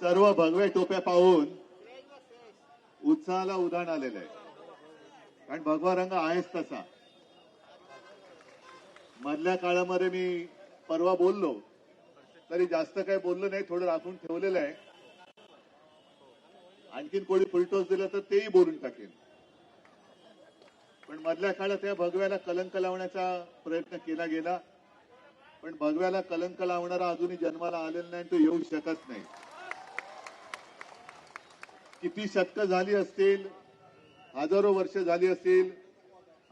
सर्व भगवे टोप्या पाहून उत्साहाला उदाहरण आलेलं आहे. कारण भगवा रंग आहेच तसा. मधल्या काळामध्ये मी परवा बोललो तरी जास्त काही बोललो नाही थोडं राखून ठेवलेलं आहे. आणखीन कोणी फुलटोस दिलं तर तेही बोलून टाकेन. पण मधल्या काळात या भगव्याला कलंक लावण्याचा प्रयत्न केला गेला. पण भगव्याला कलंक लावणारा अजूनही जन्माला आलेला नाही तो येऊ शकत नाही. किती शतक झाली असतील हजारो वर्ष झाली असतील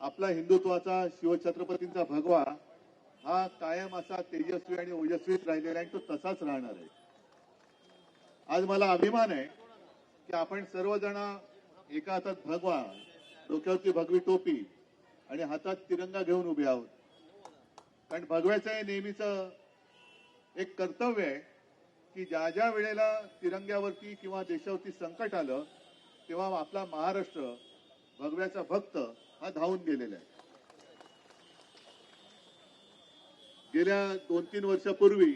आपला हिंदुत्वाचा शिवछत्रपतींचा भगवा हा कायम असा तेजस्वी आणि ओजस्वीच राहिलेला आहे आणि तो तसाच राहणार आहे. आज मला अभिमान आहे की आपण सर्वजण एका हातात भगवा डोक्यावरती भगवी टोपी आणि हातात तिरंगा घेऊन उभे आहोत. कारण भगव्याचं हे नेहमीच एक कर्तव्य आहे. की ज्या ज्या वेळेला तिरंग्यावरती किंवा देशावरती संकट आलं तेव्हा आपला महाराष्ट्र भगव्याचा भक्त हा धावून गेलेला आहे. गेल्या दोन तीन वर्षापूर्वी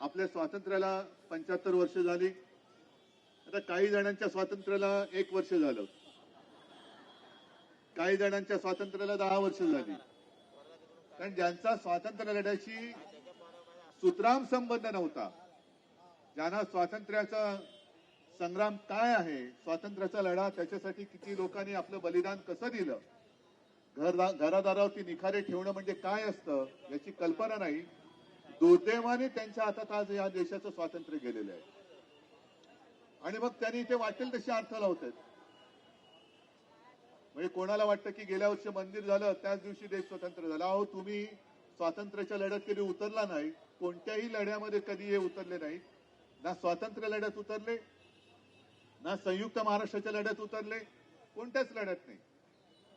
आपल्या स्वातंत्र्याला पंच्याहत्तर वर्ष झाली. आता काही जणांच्या स्वातंत्र्याला एक वर्ष झालं. काही जणांच्या स्वातंत्र्याला दहा वर्ष झाली. कारण ज्यांचा स्वातंत्र्य लढ्याशी सुतराम संबंध नव्हता ज्यांना स्वातंत्र्याचा संग्राम काय आहे स्वातंत्र्याचा लढा त्याच्यासाठी किती लोकांनी आपलं बलिदान कसं दिलं घर घरादारावरती निखारे ठेवणं म्हणजे काय असतं याची कल्पना नाही. दुर्दैवाने त्यांच्या हातात आज या देशाचं स्वातंत्र्य गेलेलं आहे. आणि मग त्यांनी ते वाटेल तसे अर्थ लावत आहेत म्हणजे कोणाला वाटतं की गेल्या वर्षी मंदिर झालं त्याच दिवशी देश स्वतंत्र झाला. अहो तुम्ही स्वातंत्र्याच्या लढ्यात कधी उतरला नाही कोणत्याही लढ्यामध्ये कधी हे उतरले नाही ना स्वातंत्र्य लढ्यात उतरले ना संयुक्त महाराष्ट्राच्या लढ्यात उतरले कोणत्याच लढ्यात नाही.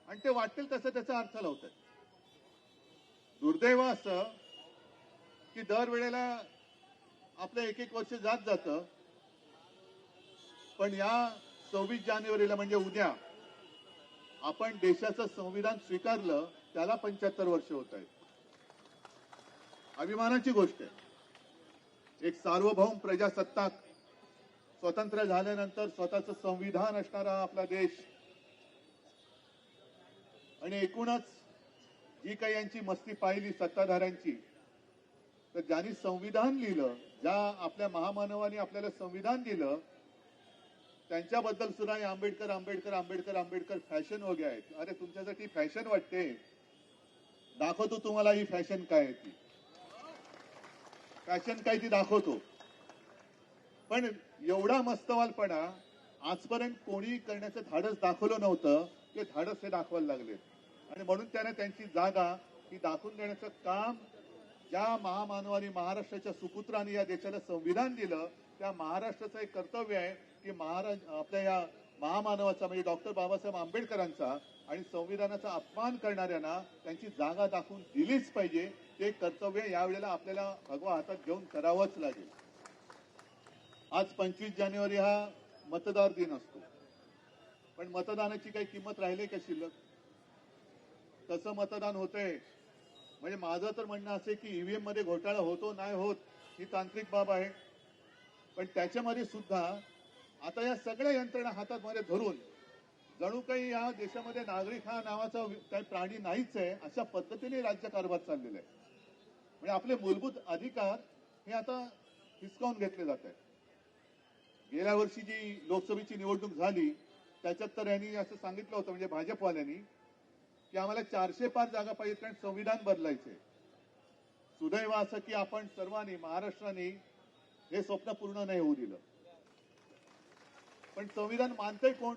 आणि ते वाटेल तसं त्याचा अर्थ लावतात. दुर्दैव असं की दरवेळेला आपलं एक एक वर्ष जात जातं पण या सव्वीस जानेवारीला म्हणजे उद्या आपण देशाचं संविधान स्वीकारलं त्याला पंच्याहत्तर वर्ष होत आहेत. अभिमानाची गोष्ट आहे. एक सार्वभौम प्रजासत्ताक स्वतंत्र झाल्यानंतर स्वतःचं संविधान असणारा आपला देश. आणि एकूणच जी काही यांची मस्ती पाहिली सत्ताधाऱ्यांची तर ज्यांनी संविधान लिहिलं ज्या आपल्या महामानवाने आपल्याला संविधान दिलं त्यांच्याबद्दल सुद्धा हे आंबेडकर आंबेडकर आंबेडकर आंबेडकर फॅशन वगैरे आहेत. अरे तुमच्यासाठी फॅशन वाटते. दाखवतो तुम्हाला ही फॅशन काय आहे ती. फॅशन काय ती दाखवतो. पण एवढा मस्तवालपणा आजपर्यंत कोणी करण्याचं धाडस दाखवलं नव्हतं ते धाडस हे दाखवायला लागले आणि म्हणून त्याने त्यांची जागा ही दाखवून देण्याचं काम ज्या महामानवानी महाराष्ट्राच्या सुपुत्रांनी या देशाला संविधान दिलं त्या महाराष्ट्राचं एक कर्तव्य आहे की महाराज आपल्या या महामानवाचा म्हणजे डॉक्टर बाबासाहेब आंबेडकरांचा आणि संविधानाचा अपमान करणाऱ्यांना त्यांची जागा दाखवून दिलीच पाहिजे. ते कर्तव्य यावेळेला आपल्याला भगवा हातात घेऊन करावंच लागेल. आज पंचवीस जानेवारी हा मतदार दिन असतो. पण मतदानाची काही किंमत राहिली का शिल्लक? कसं मतदान होतंय? म्हणजे माझं तर म्हणणं असे की ईव्हीएममध्ये घोटाळा होतो नाही होत ही तांत्रिक बाब आहे. पण त्याच्यामध्ये सुद्धा आता या सगळ्या यंत्रणा हातात मध्ये धरून जणू काही या देशामध्ये नागरिक हा नावाचा काही प्राणी नाहीच आहे अशा पद्धतीने राज्यकारभार चाललेला आहे. म्हणजे आपले मूलभूत अधिकार हे आता हिसकावून घेतले जात आहेत. गेल्या वर्षी जी लोकसभेची निवडणूक झाली त्याच्यात तर यांनी असं सांगितलं होतं म्हणजे भाजपवाल्यांनी की आम्हाला चारशे पाच जागा पाहिजेत कारण संविधान बदलायचे सुदैव असं की आपण सर्वांनी महाराष्ट्राने हे स्वप्न पूर्ण नाही होऊ दिलं. पण संविधान मानतंय कोण?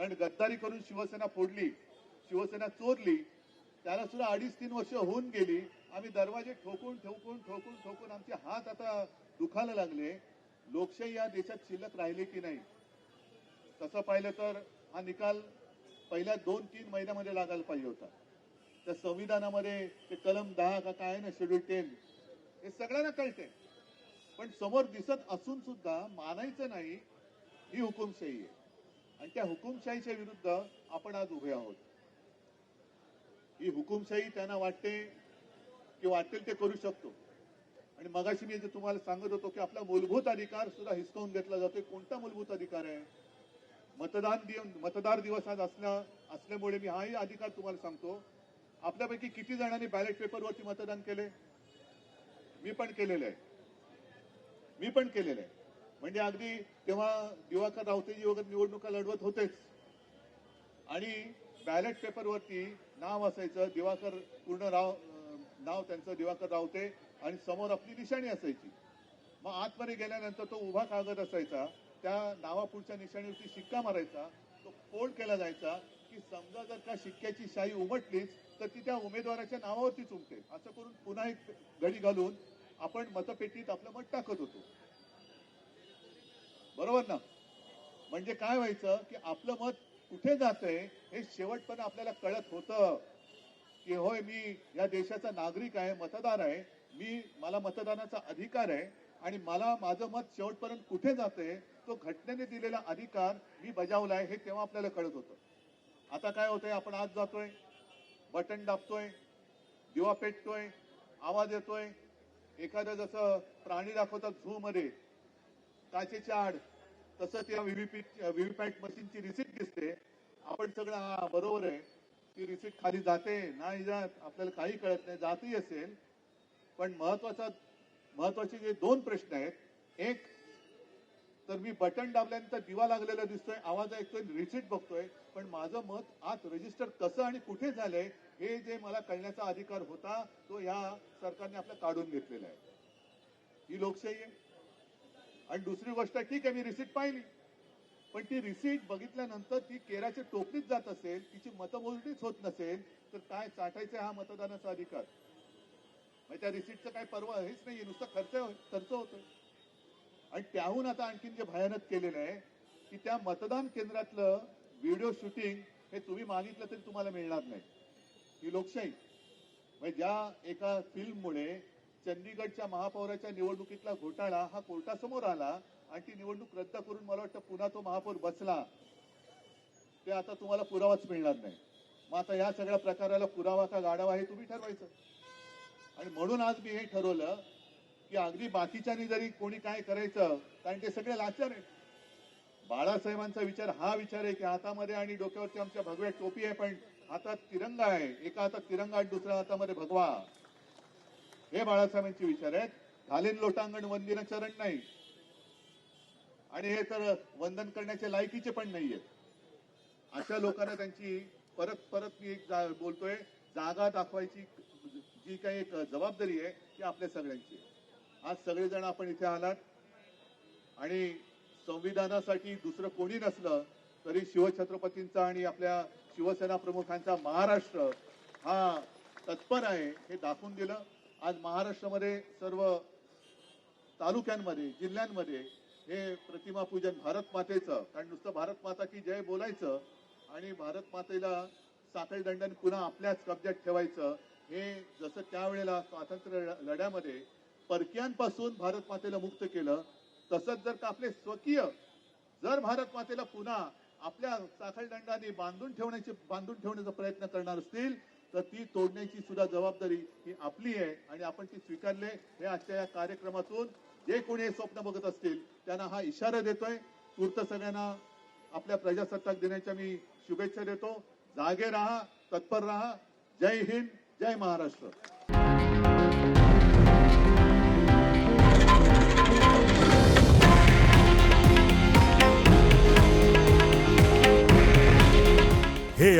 कारण गद्दारी करून शिवसेना फोडली शिवसेना चोरली त्याला सुद्धा अडीच तीन वर्ष होऊन गेली. आम्ही दरवाजे ठोकून ठोकून ठोकून ठोकून आमचे हात आता दुखायला लागले. लोकशाही या देशात शिल्लक राहिली की नाही? तसं पाहिलं तर हा निकाल पहिल्या दोन तीन महिन्यामध्ये लागायला पाहिजे होता. त्या संविधानामध्ये ते कलम दहा का काय ना शेड्यूल टेन हे सगळ्यांना कळते पण समोर दिसत असून सुद्धा मानायचं नाही ही हुकुमशाही आहे. आणि त्या हुकुमशाहीच्या विरुद्ध आपण आज उभे आहोत. ही हुकुमशाही त्यांना वाटते की वाटेल ते करू शकतो. आणि मगाशी मी जे तुम्हाला सांगत होतो की आपला मूलभूत अधिकार सुद्धा हिसकावून घेतला जातोय. कोणता मूलभूत अधिकार आहे? मतदान दिव मतदार दिवस आज असल्या असल्यामुळे मी हाही अधिकार तुम्हाला सांगतो. आपल्यापैकी किती जणांनी बॅलेट पेपरवरती मतदान केले मी पण केलेलं आहे. मी पण केलेलं आहे. म्हणजे अगदी तेव्हा दिवाकर रावतेजी वगैरे निवडणुका लढवत होतेच आणि बॅलेट पेपरवरती नाव असायचं दिवाकर पूर्ण राव नाव त्यांचं दिवाकर रावते आणि समोर आपली निशाणी असायची. मग आतमध्ये गेल्यानंतर तो उभा कागद असायचा त्या नावापुढच्या निशाणीवरती शिक्का मारायचा तो फोल्ड केला जायचा की समजा जर का शिक्क्याची शाही उमटलीच तर ती त्या उमेदवाराच्या नावावरतीच उमटेल असं करून पुन्हा एक घडी घालून आपण मतपेटीत आपलं मत टाकत होतो. बरोबर ना? म्हणजे काय व्हायचं की आपलं मत कुठे जातंय हे शेवटपर्यंत आपल्याला कळत होतं की होय मी या देशाचा नागरिक आहे मतदार आहे मी मला मतदानाचा अधिकार आहे आणि मला माझं मत शेवटपर्यंत कुठे जाते तो घटनेने दिलेला अधिकार मी बजावलाय हे तेव्हा आपल्याला कळत होतं. आता काय होतंय आपण आज जातोय बटन दाबतोय दिवा पेटतोय आवाज येतोय. एखादं जसं प्राणी दाखवतात झू मध्ये काचेच्या आड तसं त्या व्हीव्हीपॅट व्हीव्हीपॅट मशीनची रिसिप्ट दिसते. आपण सगळं हा बरोबर आहे. ती रिसिप्ट खाली जाते नाही जात आपल्याला काही कळत नाही जातही असेल. पण महत्त्वाचा महत्त्वाचे जे दोन प्रश्न आहेत एक तर मी बटन दाबल्यानंतर दिवा लागलेला दिसतोय आवाज ऐकतोय रिसिट बघतोय पण माझं मत आत रजिस्टर कसं आणि कुठे झालंय हे जे मला कळण्याचा अधिकार होता तो या सरकारने आपला काढून घेतलेला आहे. ही लोकशाही आहे. आणि दुसरी गोष्ट ठीक आहे मी रिसिट पाहिली. पण ती रिसीट बघितल्यानंतर ती केराच्या टोपलीत जात असेल तिची मतमोजणीच होत नसेल तर काय चाटायचा हा मतदानाचा अधिकार? त्या रिसिप्टचं काय परवा हेच नाहीये नुसतं खर्च खर्च होतोय. आणि त्याहून आता आणखीन जे भयानक केलेलं आहे की त्या मतदान केंद्रातलं व्हिडिओ शूटिंग हे तुम्ही मागितलं तरी तुम्हाला मिळणार नाही. ही लोकशाही. म्हणजे ज्या एका फिल्ममुळे चंदीगडच्या महापौराच्या निवडणुकीतला घोटाळा हा कोर्टासमोर आला आणि ती निवडणूक रद्द करून मला वाटतं पुन्हा तो महापौर बसला. ते आता तुम्हाला पुरावाच मिळणार नाही. मग आता या सगळ्या प्रकाराला पुरावा का गाडावा हे तुम्ही ठरवायचं. आणि म्हणून आज मी हे ठरवलं की अगदी बाकीच्यानी जरी कोणी काय करायचं कारण ते सगळे लाचार आहेत. बाळासाहेबांचा विचार हा विचार आहे की हातामध्ये आणि डोक्यावरती आमच्या भगव्या टोपी आहे पण हातात तिरंगा आहे. एका हातात तिरंगा आणि दुसऱ्या हातामध्ये भगवा. हे बाळासाहेबांचे विचार आहेत. घालीन लोटांगण वंदिन चरण नाही. आणि हे तर वंदन करण्याच्या लायकीचे पण नाहीयेत अशा लोकांना त्यांची परत परत मी एक जा- बोलतोय. जागा दाखवायची जी काही एक जबाबदारी आहे ती आपल्या सगळ्यांची आज सगळेजण आपण इथे आलात. आणि संविधानासाठी दुसरं कोणी नसलं तरी शिवछत्रपतींचा आणि आपल्या शिवसेना प्रमुखांचा महाराष्ट्र हा तत्पर आहे हे दाखवून दिलं. आज महाराष्ट्रामध्ये सर्व तालुक्यांमध्ये जिल्ह्यांमध्ये हे प्रतिमा पूजन भारत मातेचं कारण नुसतं भारत माता की जय बोलायचं आणि भारत मातेला साखळी दंडन पुन्हा आपल्याच कब्जात ठेवायचं हे जसं त्यावेळेला स्वातंत्र्य लढ्यामध्ये परकीयांपासून भारत मातेला मुक्त केलं तसंच जर का आपले स्वकीय जर भारत मातेला पुन्हा आपल्या साखळी दंडाने बांधून ठेवण्याचे बांधून ठेवण्याचा प्रयत्न करणार असतील तर ती तोडण्याची सुद्धा जबाबदारी ही आपली आहे आणि आपण ती स्वीकारले हे आजच्या या कार्यक्रमातून. जे कोणी हे स्वप्न बघत असतील त्यांना हा इशारा देतोय. तूर्त सगळ्यांना आपल्या प्रजासत्ताक दिनाच्या मी शुभेच्छा देतो. जागे राहा तत्पर राहा. जय हिंद जय महाराष्ट्र.